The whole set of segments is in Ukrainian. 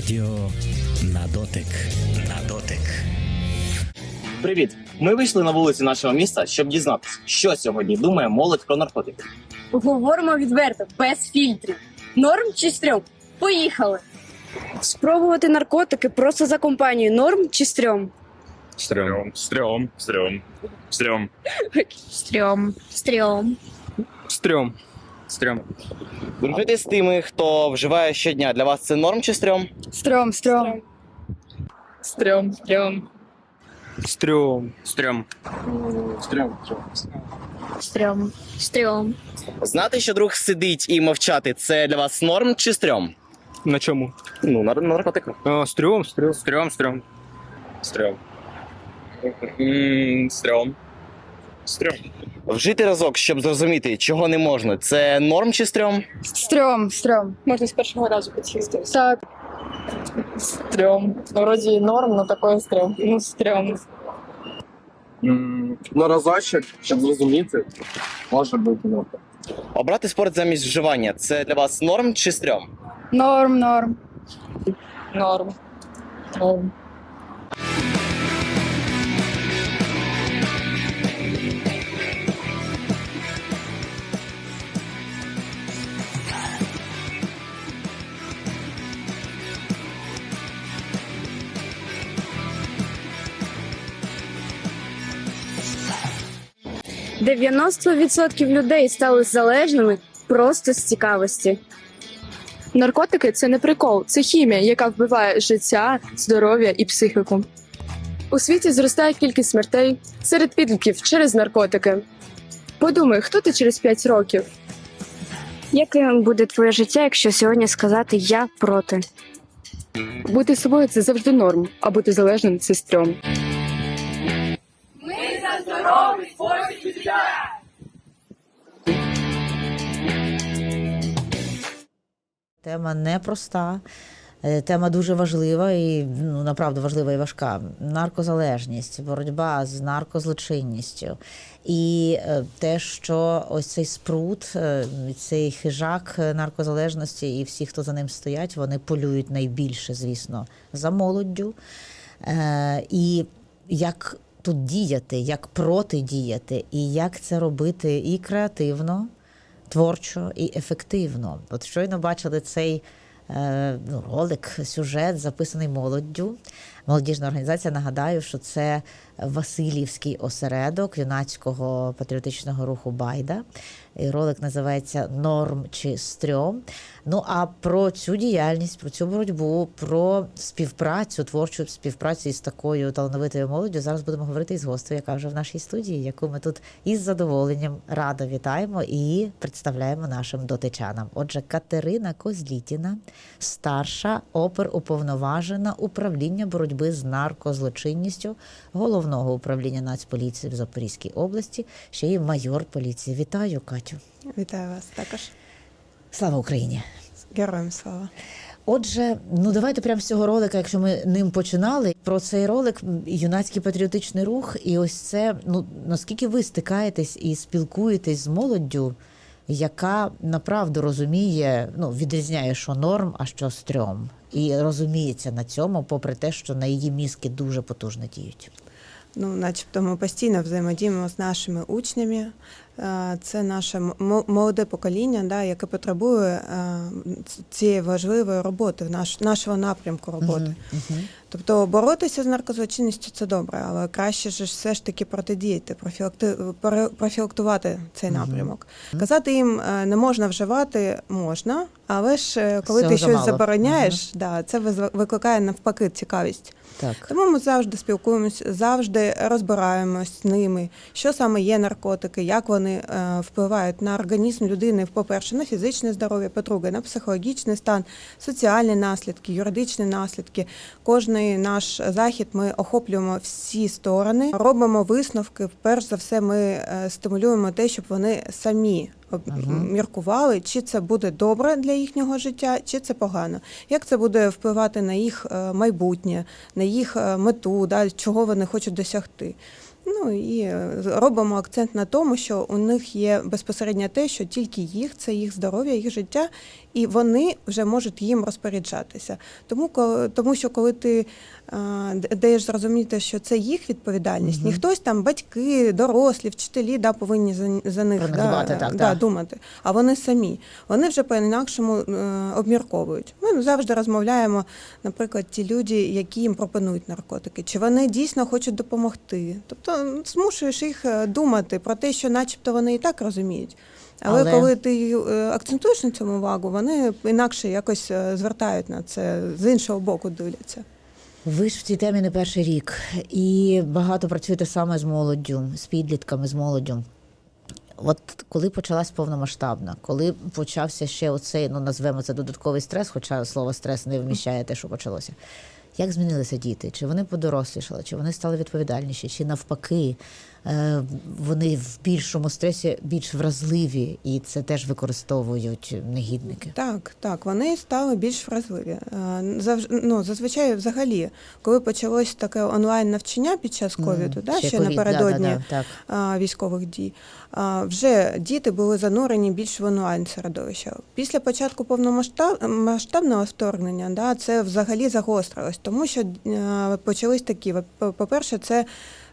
Радіо на дотик. На дотик. Привіт! Ми вийшли на вулиці нашого міста, щоб дізнатися, що сьогодні думає молодь про наркотики. Говоримо відверто, без фільтрів. Норм чи стрьом? Поїхали. Спробувати наркотики просто за компанію норм чи стрьом? Стрьом. Стрьом. Стрьом. Стрьом. Стрьом. Стрьом. Стрьом. Стрьом. Дружити з тими, хто вживає щодня. Для вас це норм чи стрьом? Стрьом, стрьом. Стрьом. Стрьом. Стрьом. Стрьом. Стрьом. Стрьом. Стрьом. Знати, що друг сидить і мовчати, це для вас норм чи стрьом? На чому? Ну, на, на наркотиках. А, стрьом, стрьом. Стрьом, стрьом. Стрьом. Стрьом. Стрьом. Вжити разок, щоб зрозуміти, чого не можна, це норм чи стрьом? Стрьом, стрьом. Можна з першого разу підсісти. Так. Стрьом. Ну, вроді норм, но такое стрьом. Ну, стрьом. На разочок, щоб зрозуміти, може бути норм. Обрати спорт замість вживання це для вас норм чи стрьом? Норм, норм. Норм. Норм. – 90% людей стали залежними просто з цікавості. Наркотики це не прикол, це хімія, яка вбиває життя, здоров'я і психіку. У світі зростає кількість смертей серед підлітків через наркотики. Подумай, хто ти через 5 років? Яким буде твоє життя, якщо сьогодні сказати я проти? Бути собою це завжди норм, а бути залежним це стрьом. Тема непроста, е, тема дуже важлива і ну направду важлива і важка. Наркозалежність, боротьба з наркозлочинністю. І е, те, що ось цей спрут, е, цей хижак наркозалежності, і всі, хто за ним стоять, вони полюють найбільше, звісно, за молоддю. І як тут діяти, як протидіяти, і як це робити і креативно, творчо і ефективно. От щойно бачили цей е, ну, ролик, сюжет, записаний молоддю. Молодіжна організація. Нагадаю, що це Васильівський осередок юнацького патріотичного руху Байда. І ролик називається Норм чи стрьом. Ну а про цю діяльність, про цю боротьбу, про співпрацю, творчу співпрацю із такою талановитою молоддю зараз будемо говорити із гостею, яка вже в нашій студії, яку ми тут із задоволенням радо вітаємо і представляємо нашим дотичанам. Отже, Катерина Козлітіна, старша оперуповноважена управління боротьби з наркозлочинністю головного управління Нацполіції в Запорізькій області, ще й майор поліції. Вітаю, Катю. Вітаю вас також. Слава Україні! Героям слава. Отже, ну давайте прямо з цього ролика, якщо ми ним починали. Про цей ролик юнацький патріотичний рух, і ось це ну наскільки ви стикаєтесь і спілкуєтесь з молоддю, яка направду розуміє, ну відрізняє, що норм, а що стрьом, і розуміється на цьому, попри те, що на її мізки дуже потужно діють. Ну, начебто, ми постійно взаємодіємо з нашими учнями. Е, Це наше молоде покоління, да, яке потребує е, цієї важливої роботи, наш, нашого напрямку роботи. Тобто боротися з наркозлочинністю це добре, але краще ж все ж таки протидіяти, профілакти... профілактувати цей напрямок. Казати їм е, не можна вживати, можна, але ж коли Всього ти щось замало. забороняєш, да, це викликає навпаки цікавість. Так. Тому ми завжди спілкуємось, завжди розбираємось з ними, що саме є наркотики, як вони е, впливають на організм людини, по-перше, на фізичне здоров'я, по-друге, на психологічний стан, соціальні наслідки, юридичні наслідки. Кожний наш захід ми охоплюємо всі сторони, робимо висновки. Перш за все, ми е, стимулюємо те, щоб вони самі об- міркували, чи це буде добре для їхнього життя, чи це погано. Як це буде впливати на їх е, майбутнє, на їх мету, да, чого вони хочуть досягти. Ну і е, робимо акцент на тому, що у них є безпосередньо те, що тільки їх, це їх здоров'я, їх життя, і вони вже можуть їм розпоряджатися. Тому, тому що коли ти е, даєш зрозуміти, що це їх відповідальність, Мгм. не хтось там батьки, дорослі, вчителі да, повинні за, за них да, так, да, так. думати, а вони самі. Вони вже по-інакшому е, обмірковують. Ми завжди розмовляємо, наприклад, ті люди, які їм пропонують наркотики, чи вони дійсно хочуть допомогти. Тобто змушуєш їх е, думати про те, що начебто вони і так розуміють. Але, Але- коли ти е, акцентуєш на цьому увагу, вони інакше якось е, звертають на це з іншого боку дивляться. Ви ж в цій темі не перший рік, і багато працюєте саме з молоддю, з підлітками, з молоддю. От коли почалась повномасштабна, коли почався ще оцей, ну назвемо це додатковий стрес, хоча слово стрес не вміщає те, що почалося. Як змінилися діти? Чи вони подорослішали, чи вони стали відповідальніші, чи навпаки вони в більшому стресі більш вразливі, і це теж використовують негідники? Так, так, вони стали більш вразливі. Е, Завж, ну, зазвичай, взагалі, коли почалось таке онлайн навчання під час ковіду, да, ще, ковід, напередодні да, да, да, так. військових дій, вже діти були занурені більш в онлайн середовище. Після початку повномасштабного вторгнення да, це взагалі загострилось, тому що е, почались такі, по- по-перше, це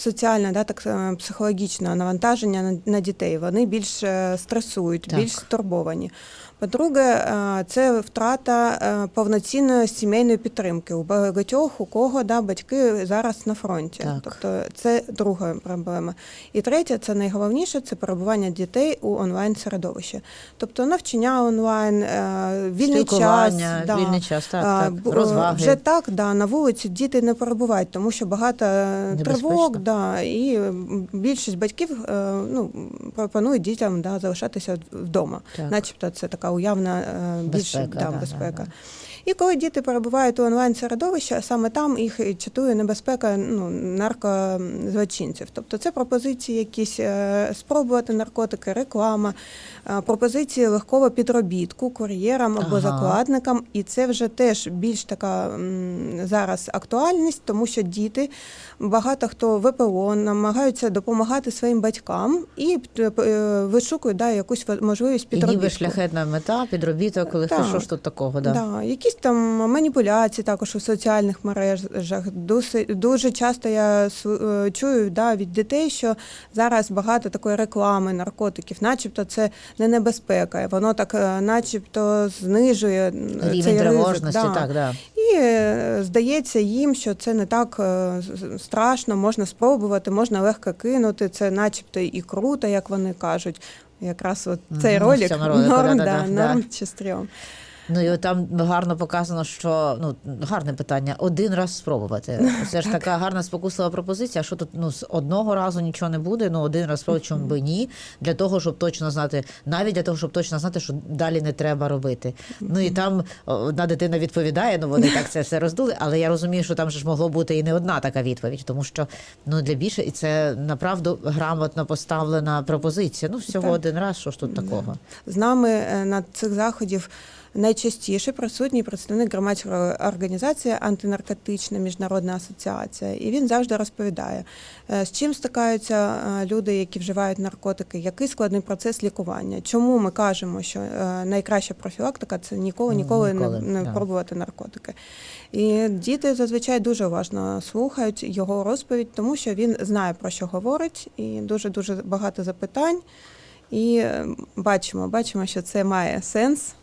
соціальне, да, так е, психологічне навантаження на, на дітей. Вони більш е, стресують, Так. більш стурбовані. По-друге, е, це втрата е, повноцінної сімейної підтримки у багатьох, у кого да, батьки зараз на фронті. Так. Тобто це друга проблема. І третє, це найголовніше, це перебування дітей у онлайн середовищі. Тобто навчання онлайн, е, вільний час, да. вільний час, так, так. розваги. Вже так, да, на вулиці діти не перебувають, тому що багато тривог, да, і більшість батьків ну, пропонують дітям да, залишатися вдома. Так. Начебто це така уявна е, більш Безпека, да, да, да, да. І коли діти перебувають у онлайн середовищі, саме там їх чатує небезпека ну, наркозлочинців. Тобто це пропозиції якісь е, спробувати наркотики, реклама, е, пропозиції легкого підробітку кур'єрам або Ага. закладникам. І це вже теж більш така зараз актуальність, тому що діти, багато хто ВПО намагаються допомагати своїм батькам і е, вишукують да, якусь можливість І ніби шляхетна мета, підробіток, коли що ж тут такого, да. Да, якісь там маніпуляції також у соціальних мережах. Дуже, дуже часто я е, чую да, від дітей, що зараз багато такої реклами наркотиків, начебто це не небезпека. Воно так, е, начебто, знижує Рівень цей ризик. Да. так, да. І е, здається їм, що це не так страшно, можна спробувати, можна легко кинути. Це начебто і круто, як вони кажуть. Якраз от цей Мгм, в ролик норм, да, да. норм чи стрьом. Ну і там гарно показано, що ну гарне питання. Один раз спробувати. Це ж така гарна спокуслива пропозиція. Що тут ну з одного разу нічого не буде. Ну один раз спробувати, чому би ні, для того, щоб точно знати, навіть для того, щоб точно знати, що далі не треба робити. Ну і там одна дитина відповідає. Ну вони так це все роздули. Але я розумію, що там же ж могло бути і не одна така відповідь, тому що ну для більше і це направду грамотно поставлена пропозиція. Ну всього Так. один раз. Що ж тут такого? З нами е, на цих заходів найчастіше присутній представник громадської організації антинаркотична міжнародна асоціація, і він завжди розповідає, е, з чим стикаються е, люди, які вживають наркотики, який складний процес лікування. Чому ми кажемо, що е, найкраща профілактика це ніколи ніколи, Ніколи, не, не да. пробувати наркотики. І діти зазвичай дуже уважно слухають його розповідь, тому що він знає про що говорить, і дуже дуже багато запитань. І е, бачимо, бачимо, що це має сенс.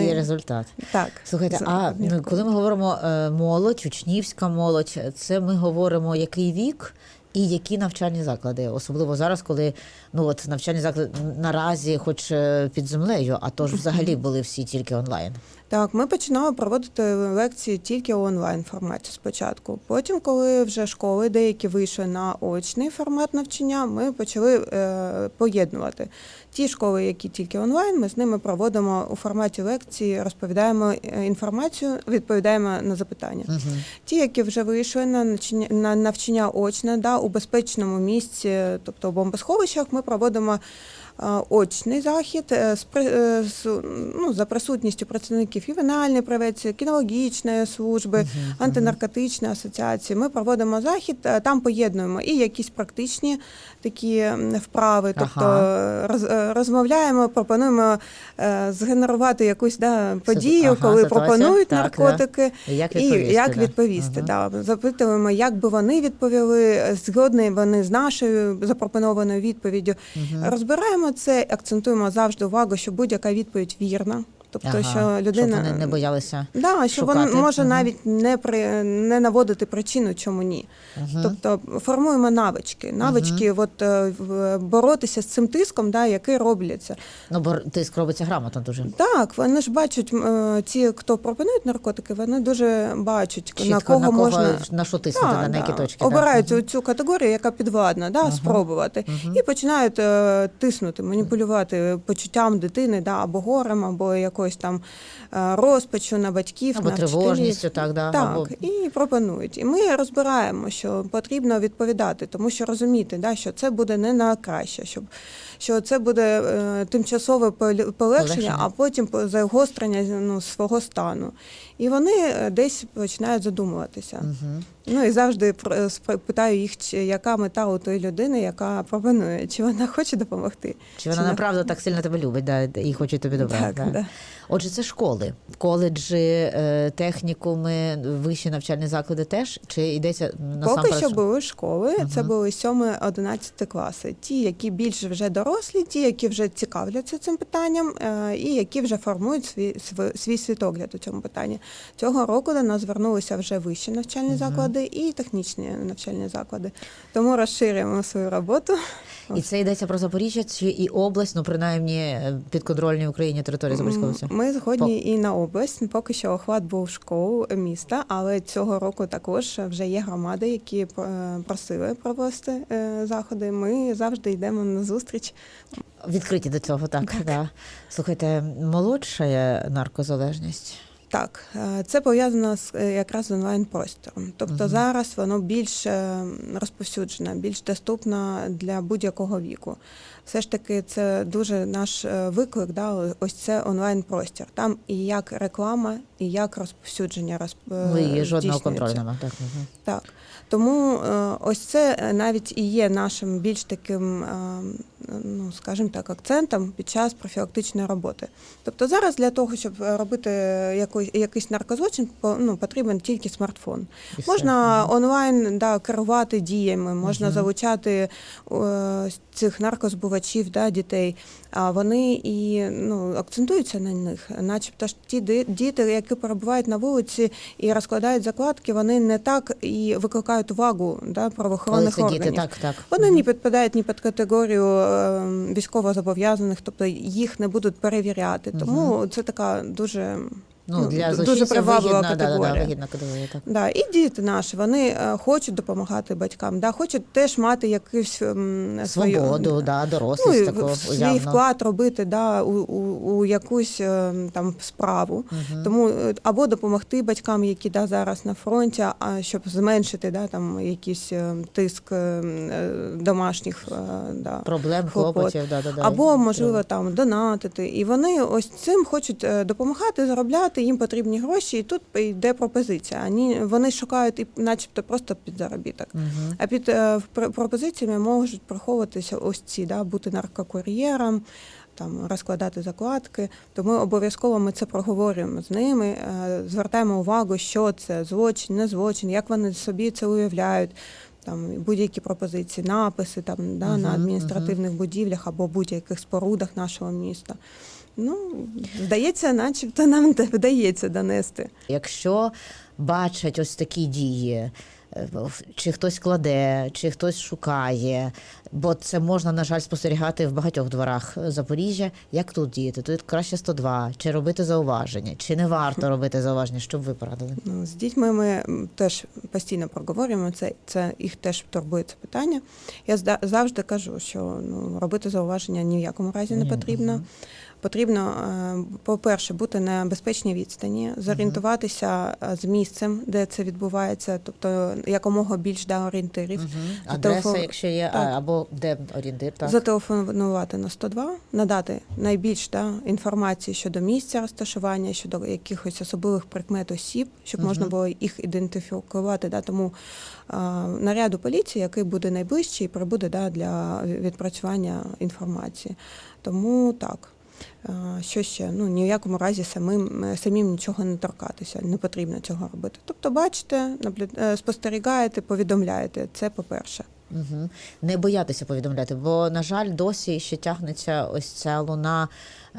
І, і результат. так Слухайте, а ну, коли ми говоримо е, молодь, учнівська молодь, це ми говоримо який вік і які навчальні заклади, особливо зараз, коли ну от навчальні заклади наразі, хоч е, під землею, а то ж взагалі були всі тільки онлайн. Так, ми починали проводити лекції тільки у онлайн форматі спочатку. Потім, коли вже школи деякі вийшли на очний формат навчання, ми почали е, поєднувати ті школи, які тільки онлайн. Ми з ними проводимо у форматі лекції, розповідаємо е, інформацію, відповідаємо на запитання. Угу. Ті, які вже вийшли на навчання, на навчання очне, да, у безпечному місці, тобто у бомбосховищах, ми проводимо очний захід е, е, ну, за присутністю працівників ювенальної правиці, кінологічної служби, антинаркотичної асоціації. Ми проводимо захід, е, там поєднуємо і якісь практичні такі вправи, тобто Ага. роз, е, розмовляємо, пропонуємо е, згенерувати якусь да, подію, ага, коли пропонують Так, наркотики. І як І відповісти? як відповісти, Ага. да. запитуємо, як би вони відповіли, згодні вони з нашою запропонованою відповіддю. Розбираємо це, акцентуємо завжди увагу, що будь-яка відповідь вірна. Тобто, Ага, що людина Щоб вони не боялися. Да, що шукати. вона може Мгм. навіть не при не наводити причину, чому ні. Мгм. Тобто формуємо навички. Навички, от е, боротися з цим тиском, да, який робляться. Ну, бо тиск робиться грамотно дуже. Так, вони ж бачать е, ті, хто пропонують наркотики, вони дуже бачать Чітко, на кого можна. на що тиснути, да, на які точки. Обирають да. цю категорію, яка підвладна, да, спробувати. І починають е, тиснути, маніпулювати почуттям дитини, да, або горем, або якоюсь там е, розпачу на батьків, Або на тривожністю, так, да, Так, або- і пропонують. І ми розбираємо, що потрібно відповідати, тому що розуміти, да, що це буде не на краще, щоб що це буде е, тимчасове полегшення, Полегшення. а потім загострення ну, свого стану. І вони е, десь починають задумуватися. Мгм. Ну і завжди спро- питаю їх, чи яка мета у тої людини, яка пропонує, чи вона хоче допомогти. Чи вона направду так сильно тебе любить, да, і хоче тобі добра. Так, да. да. Отже, це школи, коледжі, е, технікуми, вищі навчальні заклади теж? Чи йдеться на Поки що були школи, це були 7-11 класи. Ті, які більш вже дорослі, ті, які вже цікавляться цим питанням, е, і які вже формують свій, свій світогляд у цьому питанні. Цього року до нас звернулися вже вищі навчальні заклади і технічні навчальні заклади. Тому розширюємо свою роботу. І це йдеться про Запоріжжя чи і область, ну принаймні е, підконтрольній Україні території Запорізької області? Ми згодні і на область. Поки що охват був школ міста, але цього року також вже є громади, які е, просили провести е, заходи. Ми завжди йдемо на зустріч. Відкриті до цього, так. Да. Слухайте, молодшає наркозалежність. Так, е, це пов'язано з е, якраз з онлайн-простором. Тобто зараз воно більш е, розповсюджене, більш доступно для будь-якого віку. Все ж таки, це дуже наш виклик, да, ось це онлайн-простір. Там і як реклама, і як розповсюдження розп... е, Ну жодного контролю немає. Так. Так. Тому е, ось це е, навіть і є нашим більш таким, е, ну скажімо так, акцентом під час профілактичної роботи. Тобто зараз для того, щоб робити якийсь, якийсь наркозлочин, ну, потрібен тільки смартфон. І все. Можна онлайн да, керувати діями, можна залучати цих наркозбувачів, да, дітей. А вони і ну, акцентуються на них, начебто ж ті діти, які перебувають на вулиці і розкладають закладки, вони не так і викликають увагу да, Коли правоохоронних це органів. так, так. Вони не підпадають ні під категорію е, військовозобов'язаних, тобто їх не будуть перевіряти. Тому це така дуже Ну, ну, для дуже приваблива вигідна, да, да, да, категорія. вигідна категорія. Так. Да, і діти наші, вони е, хочуть допомагати батькам, да, хочуть теж мати якусь ем, свою Свободу, да, ну, дорослість таку в- свій уявно. вклад робити да, у, у, у якусь ем, там справу. Мгм. Тому е, або допомогти батькам, які да, зараз на фронті, а щоб зменшити да, там якийсь е, тиск домашніх да, Проблем, хлопотів, да, да, да. або можливо там донатити. І вони ось цим хочуть допомагати, заробляти. Їм потрібні гроші, і тут йде пропозиція. Вони, вони шукають і, начебто, просто під заробіток. Мгм. А під е, пропозиціями можуть приховуватися ось ці, да, бути наркокур'єром, там розкладати закладки. Тому обов'язково ми це проговорюємо з ними, е, звертаємо увагу, що це злочин, не злочин, як вони собі це уявляють. Там будь-які пропозиції, написи там да, на Мгм, адміністративних будівлях або будь-яких спорудах нашого міста. Ну, здається, начебто нам вдається донести. Якщо бачать ось такі дії, е, чи хтось кладе, чи хтось шукає, бо це можна, на жаль, спостерігати в багатьох дворах Запоріжжя. Як тут діяти? Тут краще 102, чи робити зауваження, чи не варто робити зауваження, що б ви порадили? Ну, з дітьми ми теж постійно проговорюємо це, це їх теж турбує це питання. Я завжди кажу, що ну, робити зауваження ні в якому разі не потрібно. Потрібно, е, по-перше, бути на безпечній відстані, зорієнтуватися е, з місцем, де це відбувається, тобто якомога більш да, орієнтирів. Угу. Адреса, якщо є, Так. або де орієнтир, так. Зателефонувати на 102, надати найбільш да, інформації щодо місця розташування, щодо якихось особливих прикмет осіб, щоб можна було їх ідентифікувати. Да, тому а, наряду поліції, який буде найближчий, прибуде да, для відпрацювання інформації. Тому так. А, Що ще? Ну ні в якому разі самим е, самим нічого не торкатися, не потрібно цього робити. Тобто, бачите, е, спостерігаєте, повідомляєте. Це по-перше. Угу. Не боятися повідомляти, бо, на жаль, досі ще тягнеться ось ця луна е,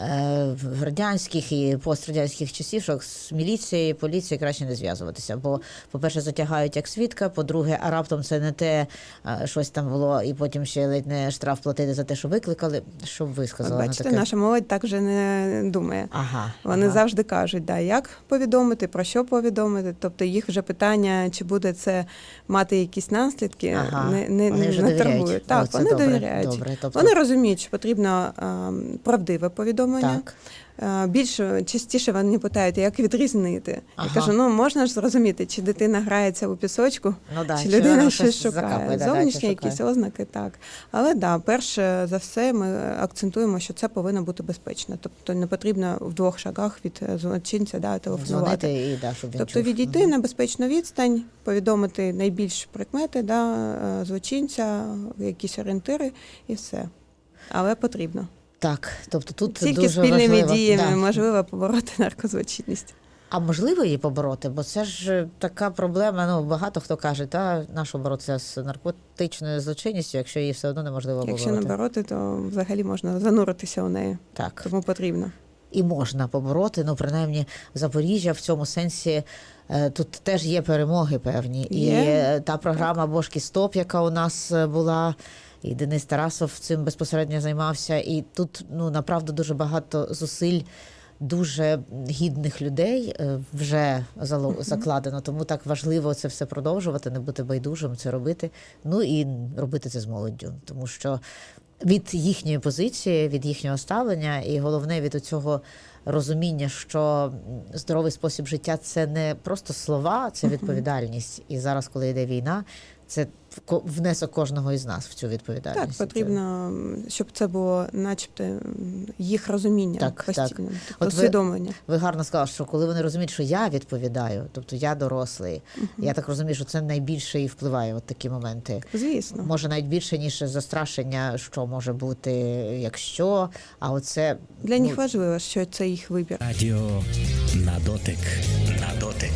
в радянських і пострадянських часів, що з міліцією, поліцією краще не зв'язуватися. Бо, по-перше, затягають як свідка, по-друге, а раптом це не те, е, щось там було, і потім ще ледь не штраф платити за те, що викликали. Що б ви сказали на бачите, таке? наша молодь так вже не думає. Ага, Вони ага. завжди кажуть, да, як повідомити, про що повідомити. Тобто їх вже питання, чи буде це мати якісь наслідки, Ага. не, не, Вони вже не турбують. О, це вони добре, довіряють. добре. Тобто- Вони розуміють, що потрібно ем, правдиве повідомлення. Так. Е, Більш частіше вони питають, як відрізнити. Ага. Я кажу, ну можна ж зрозуміти, чи дитина грається у пісочку, Ну, да, чи людина щось шукає. закапує, да, да, Зовнішні якісь шукає. ознаки, так. Але да, перше за все ми акцентуємо, що це повинно бути безпечно. Тобто не потрібно в двох шагах від е, злочинця да, телефонувати. І да, щоб він Тобто відійти Мгм. на безпечну відстань, повідомити найбільш прикмети да, е, злочинця, якісь орієнтири і все. Але потрібно. Так, тобто тут Тільки дуже спільними важливо. діями Да. можливо побороти наркозлочинність. А можливо її побороти? Бо це ж така проблема. Ну багато хто каже, та нащо боротися з наркотичною злочинністю, якщо її все одно неможливо Якщо не бороти, то взагалі можна зануритися у неї. Так Тому потрібно. і можна побороти. Ну принаймні Запоріжжя в цьому сенсі. е, Тут теж є перемоги певні, і Є. е, та програма Бошки Стоп, яка у нас е, була, і Денис Тарасов цим безпосередньо займався. І тут ну направду дуже багато зусиль дуже гідних людей е, вже закладено. Тому так важливо це все продовжувати, не бути байдужим, це робити. Ну і робити це з молоддю, тому що від їхньої позиції, від їхнього ставлення, і головне від цього розуміння, що здоровий спосіб життя це не просто слова, це відповідальність. І зараз, коли йде війна, це внесок кожного із нас в цю відповідальність. Так, потрібно, щоб це було, начебто, їх розуміння Так, так. постійно, тобто От ви- усвідомлення. Ви гарно сказали, що коли вони розуміють, що я відповідаю, тобто я дорослий, я так розумію, що це найбільше і впливає от такі моменти. Звісно. Може навіть більше ніж застрашення, що може бути, якщо. А оце Для ну, них важливо, що це їх вибір. Радіо на дотик. На дотик.